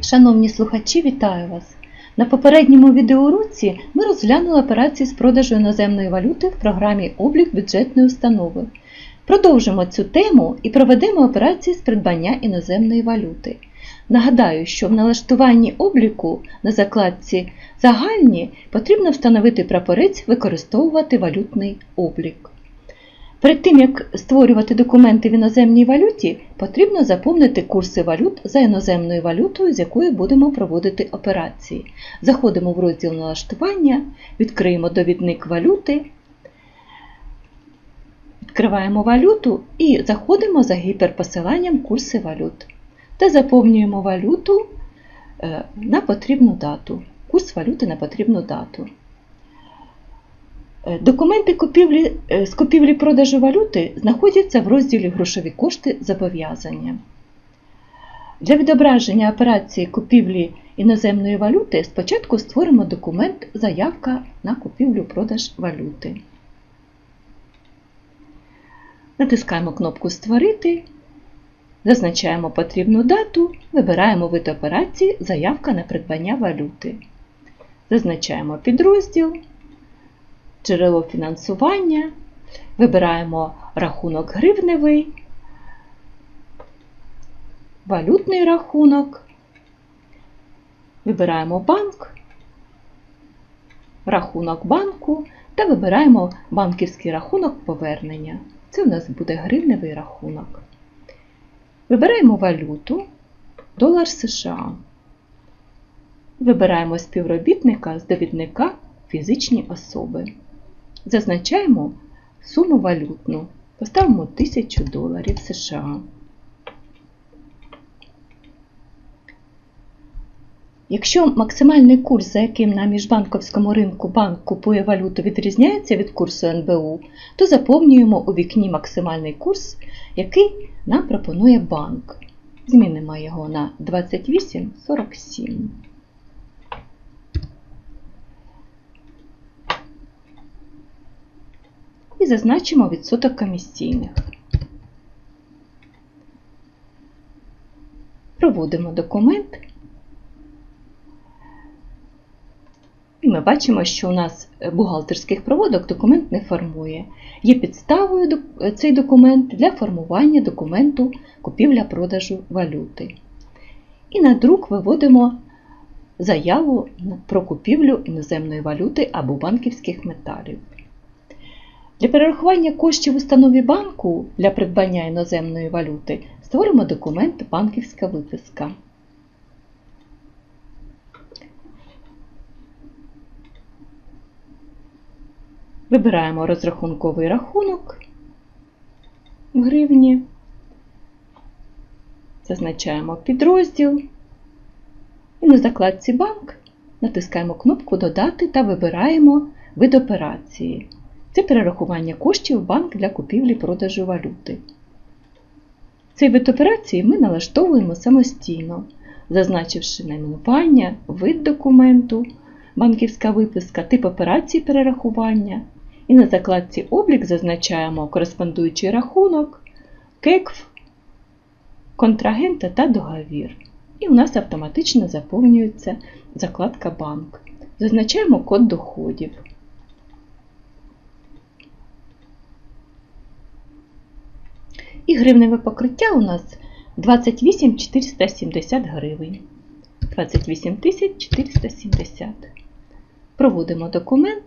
Шановні слухачі, вітаю вас! На попередньому відеоуроці ми розглянули операції з продажу іноземної валюти в програмі Облік бюджетної установи. Продовжимо цю тему і проведемо операції з придбання іноземної валюти. Нагадаю, що в налаштуванні обліку на закладці Загальні потрібно встановити прапорець використовувати валютний облік. Перед тим, як створювати документи в іноземній валюті, потрібно заповнити курси валют за іноземною валютою, з якою будемо проводити операції. Заходимо в розділ налаштування, відкриємо довідник валюти, відкриваємо валюту і заходимо за гіперпосиланням курси валют та заповнюємо валюту е, на потрібну дату. Курс валюти на потрібну дату. Е, Документи купівлі, е, з купівлі-продажу валюти знаходяться в розділі Грошові кошти зобов'язання. Для відображення операції купівлі іноземної валюти спочатку створимо документ Заявка на купівлю-продаж валюти. Натискаємо кнопку Створити, зазначаємо потрібну дату, вибираємо вид операції Заявка на придбання валюти. Зазначаємо підрозділ джерело фінансування, вибираємо рахунок гривневий, валютний рахунок, вибираємо банк, рахунок банку та вибираємо банківський рахунок повернення. Це у нас буде гривневий рахунок. Вибираємо валюту долар США. Вибираємо співробітника з довідника фізичні особи. Зазначаємо суму валютну. Поставимо 1000 доларів США. Якщо максимальний курс, за яким на міжбанковському ринку банк купує валюту, відрізняється від курсу НБУ, то заповнюємо у вікні максимальний курс, який нам пропонує банк. Змінимо його на 28,47. І зазначимо відсоток комісійних. Проводимо документ. І ми бачимо, що у нас бухгалтерських проводок документ не формує. Є підставою цей документ для формування документу купівля-продажу валюти. І на друк виводимо заяву про купівлю іноземної валюти або банківських металів. Для перерахування коштів в установі банку для придбання іноземної валюти створимо документ Банківська виписка. Вибираємо розрахунковий рахунок в гривні, зазначаємо підрозділ і на закладці Банк натискаємо кнопку Додати та вибираємо вид операції. Це перерахування коштів в банк для купівлі-продажу валюти. Цей вид операції ми налаштовуємо самостійно, зазначивши найменування, вид документу, банківська виписка, тип операції перерахування. І на закладці Облік зазначаємо кореспондуючий рахунок, КЕКФ, контрагента та договір. І у нас автоматично заповнюється закладка Банк. Зазначаємо код доходів. І гривневе покриття у нас 28 470 гривень. 28 470. Проводимо документ,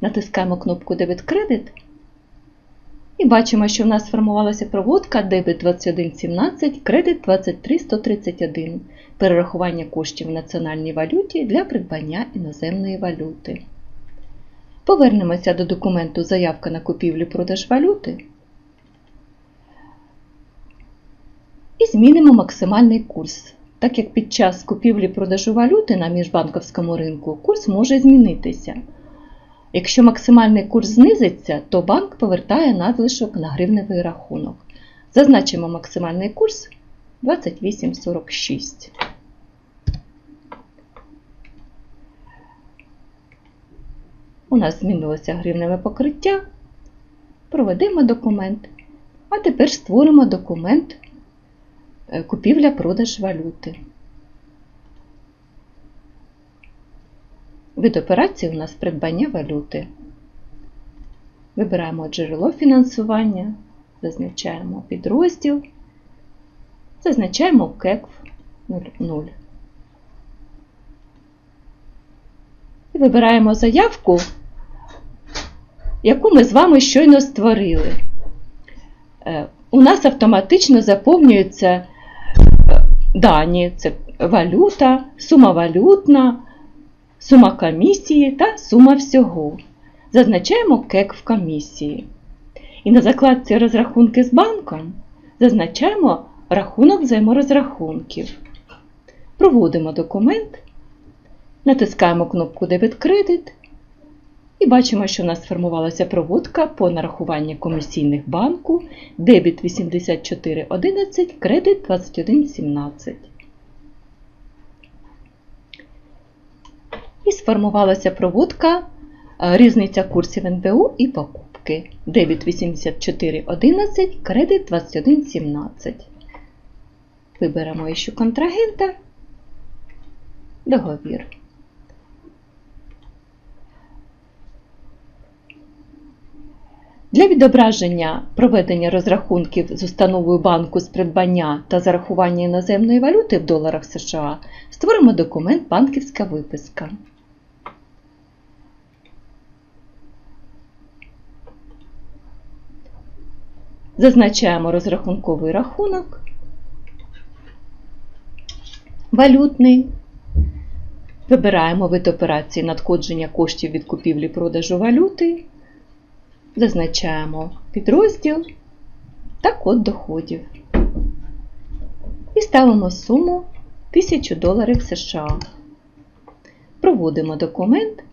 натискаємо кнопку Дебет кредит і бачимо, що в нас сформувалася проводка дебет 2117, кредит 23131, перерахування коштів в національній валюті для придбання іноземної валюти. Повернемося до документу Заявка на купівлю-продаж валюти. І змінимо максимальний курс, так як під час купівлі-продажу валюти на міжбанковському ринку курс може змінитися. Якщо максимальний курс знизиться, то банк повертає надлишок на гривневий рахунок. Зазначимо максимальний курс 28,46. У нас змінилося гривневе покриття. Проведемо документ. А тепер створимо документ Е, купівля-продаж валюти. Вид операції у нас придбання валюти. Вибираємо джерело фінансування, зазначаємо підрозділ, зазначаємо КЕКФ 0. І вибираємо заявку, яку ми з вами щойно створили. Е, у нас автоматично заповнюється дані, це валюта, сума валютна, сума комісії та сума всього. Зазначаємо КЕК в комісії. І на закладці розрахунки з банком зазначаємо рахунок взаєморозрахунків. Проводимо документ, натискаємо кнопку Дебет кредит і бачимо, що у нас сформувалася проводка по нарахуванню комісійних банку дебіт 8411, кредит 2117. І сформувалася проводка е, різниця курсів НБУ і покупки. Дебіт 8411, кредит 2117. Виберемо іще контрагента, договір. Для відображення проведення розрахунків з установою банку з придбання та зарахування іноземної валюти в доларах США створимо документ Банківська виписка. Зазначаємо розрахунковий рахунок, валютний. Вибираємо вид операції надходження коштів від купівлі-продажу валюти. Зазначаємо підрозділ та код доходів. І ставимо суму 1000 доларів США. Проводимо документ,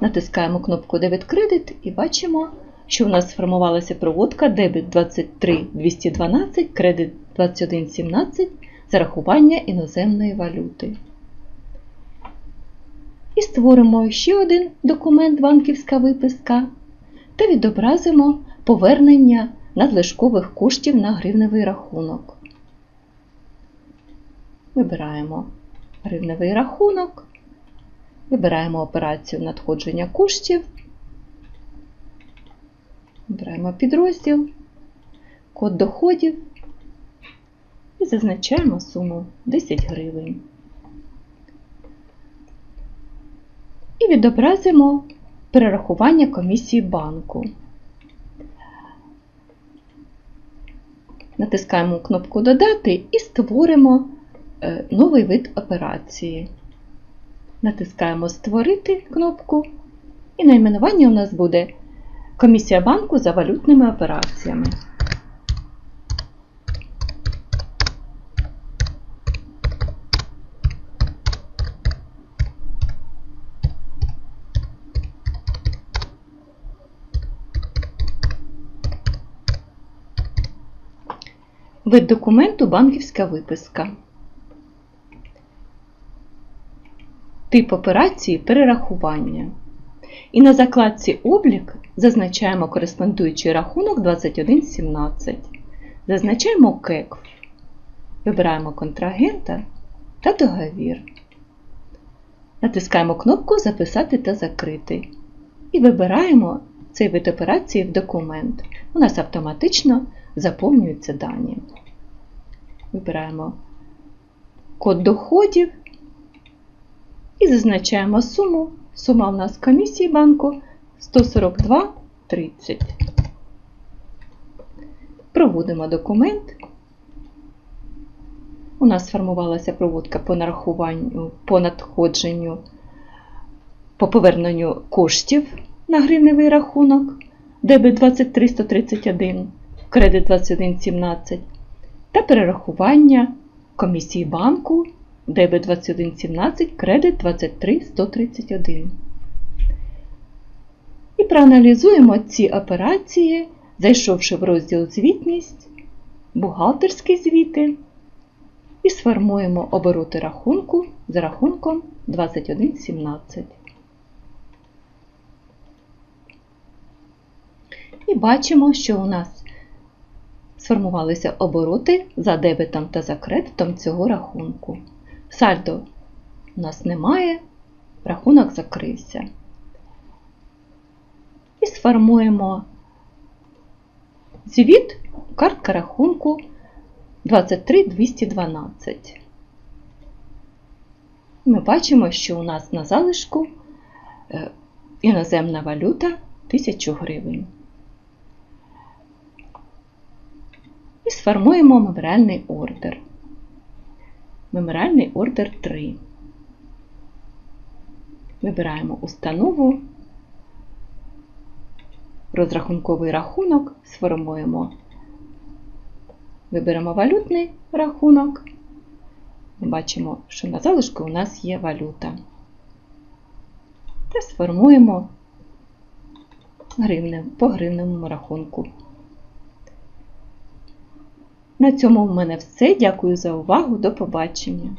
натискаємо кнопку Debit Credit і бачимо, що у нас сформувалася проводка Debit 23 212, кредит 2117 зарахування іноземної валюти. І створимо ще один документ банківська виписка та відобразимо повернення надлишкових коштів на гривневий рахунок. Вибираємо гривневий рахунок, вибираємо операцію надходження коштів, вибираємо підрозділ, код доходів і зазначаємо суму 10 гривень. І відобразимо перерахування комісії банку. Натискаємо кнопку Додати і створимо е, новий вид операції. Натискаємо Створити кнопку, і найменування у нас буде Комісія банку за валютними операціями. Вид документу банківська виписка. Тип операції перерахування. І на закладці Облік зазначаємо кореспондуючий рахунок 2117. Зазначаємо КЕКВ. Вибираємо контрагента та договір. Натискаємо кнопку Записати та закрити. І вибираємо цей вид операції в документ. У нас автоматично заповнюються дані. Вибираємо код доходів і зазначаємо суму. Сума у нас комісії банку 142,30. Проводимо документ. У нас сформувалася проводка по нарахуванню, по надходженню, по поверненню коштів на гривневий рахунок, дебет 23131, кредит 2117 та перерахування комісії банку дебет 2117, кредит 23131. І проаналізуємо ці операції, зайшовши в розділ Звітність, бухгалтерські звіти і сформуємо обороти рахунку за рахунком 2117. І бачимо, що у нас сформувалися обороти за дебетом та за кредитом цього рахунку. Сальдо у нас немає, рахунок закрився. І сформуємо звіт картка рахунку 23212. Ми бачимо, що у нас на залишку е, іноземна валюта 1000 гривень. І сформуємо меморіальний ордер. Меморіальний ордер 3. Вибираємо установу, розрахунковий рахунок, сформуємо, виберемо валютний рахунок. Ми бачимо, що на залишку у нас є валюта. Та сформуємо гривни, по гривневому рахунку. На цьому в мене все. Дякую за увагу. До побачення!